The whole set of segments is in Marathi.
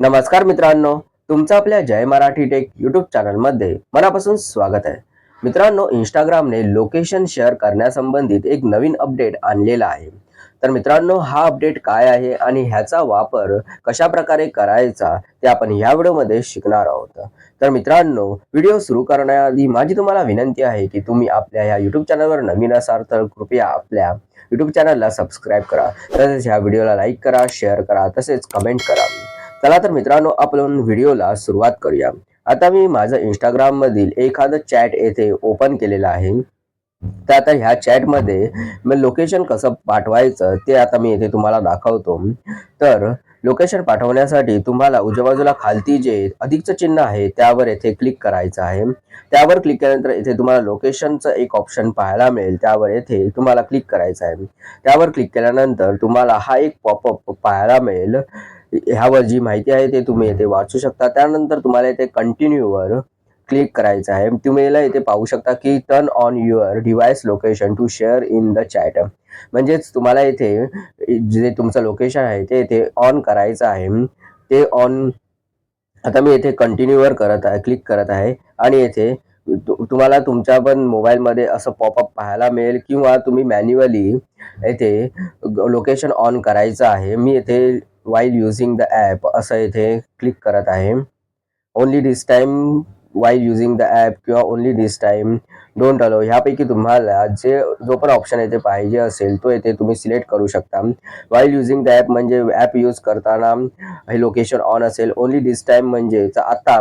नमस्कार मित्रांनो तुमचं आपल्या जय मराठी टेक यूट्यूब चॅनलमध्ये मनापासून स्वागत आहे. मित्रांनो इंस्टाग्रामने लोकेशन शेअर करण्यासंबंधित एक नवीन अपडेट आणलेला आहे. तर मित्रांनो हा अपडेट काय आहे आणि ह्याचा वापर कशा प्रकारे करायचा ते आपण ह्या व्हिडिओमध्ये शिकणार आहोत. तर मित्रांनो व्हिडिओ सुरू करण्याआधी माझी तुम्हाला विनंती आहे की तुम्ही आपल्या ह्या यूट्यूब चॅनलवर नवीन असाल तर कृपया आपल्या यूट्यूब चॅनलला सबस्क्राईब करा. तसेच ह्या व्हिडिओला लाईक करा शेअर करा तसेच कमेंट करा. चला तर मित्रांनो आपण व्हिडिओला सुरुवात करूया. आता मी माझं इंस्टाग्राम मधील एखादं चॅट येथे ओपन केलेलं आहे. तर आता ह्या चॅटमध्ये मी लोकेशन कसं पाठवायचं ते आता मी येथे तुम्हाला दाखवतो. तर लोकेशन पाठवण्यासाठी तुम्हाला उजव्या बाजूला खालती जे अधिकचं चिन्ह आहे त्यावर येथे क्लिक करायचं आहे. त्यावर क्लिक केल्यानंतर येथे तुम्हाला लोकेशनचं एक ऑप्शन पाहायला मिळेल. त्यावर येथे तुम्हाला क्लिक करायचं आहे. त्यावर क्लिक केल्यानंतर तुम्हाला हा एक पॉपअप पाहायला मिळेल. ह्यावर जी माहिती आहे ते तुम्ही येथे वाचू शकता. त्यानंतर तुम्हाला येथे कंटिन्यूवर क्लिक करायचं आहे. तुम्ही याला इथे पाहू शकता की turn on your device location to share in the chat म्हणजेच तुम्हाला इथे जे तुमचं लोकेशन आहे ते इथे ऑन करायचं आहे. ते ऑन आता मी येथे कंटिन्यूवर करत आहे क्लिक करत आहे. आणि येथे तु- तुम्हाला तुमच्या पण मोबाईलमध्ये असं पॉपअप पाहायला मिळेल किंवा तुम्ही मॅन्युअली येथे लोकेशन ऑन करायचं आहे. मी येथे वाईल युझिंग द ॲप असं इथे क्लिक करत आहे. Only this time while using the app किंवा only this time don't allow ह्यापैकी तुम्हाला जे जो पण ऑप्शन येथे पाहिजे असेल तो येथे तुम्ही सिलेक्ट करू शकता. वाईल युझिंग द ॲप म्हणजे ॲप यूज करताना हे लोकेशन ऑन असेल. ओनली दिस टाईम म्हणजे आता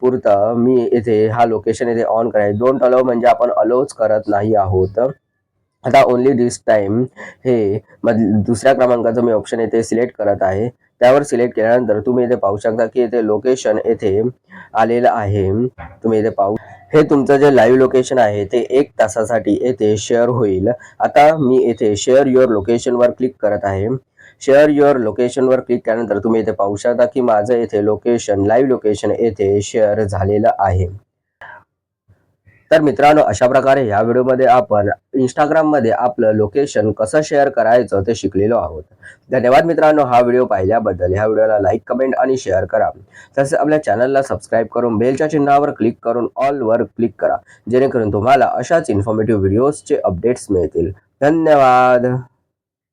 पुरतं मी येथे हा लोकेशन येथे ऑन करायचं. डोंट अलो म्हणजे आपण अलोच करत नाही आहोत. आता ओनली दिस टाईम हे मध दुसऱ्या क्रमांकाचं मी ऑप्शन येथे सिलेक्ट करत आहे. त्यावर सिलेक्ट केल्यानंतर तुम्ही इथे पाहू शकता की येथे लोकेशन येथे आलेलं आहे. तुम्ही इथे पाहू हे तुमचं जे लाईव्ह लोकेशन आहे ते एक तासासाठी येथे शेअर होईल. आता मी येथे शेअर युअर लोकेशनवर क्लिक करत आहे. शेअर युअर लोकेशनवर क्लिक केल्यानंतर तुम्ही इथे पाहू शकता की माझं येथे लोकेशन लाईव्ह लोकेशन येथे शेअर झालेलं आहे. तर मित्रांनो अशा प्रकारे ह्या व्हिडिओमध्ये आपण इंस्टाग्राममध्ये आपलं लोकेशन कसं शेअर करायचं ते शिकलेलो आहोत. धन्यवाद मित्रांनो हा व्हिडिओ पाहिल्याबद्दल. ह्या व्हिडिओला लाईक कमेंट आणि शेअर करा. तसेच आपल्या चॅनलला सबस्क्राईब करून बेलच्या चिन्हावर क्लिक करून ऑलवर क्लिक करा. जेणेकरून तुम्हाला अशाच इन्फॉर्मेटिव्ह व्हिडिओजचे अपडेट्स मिळतील. धन्यवाद!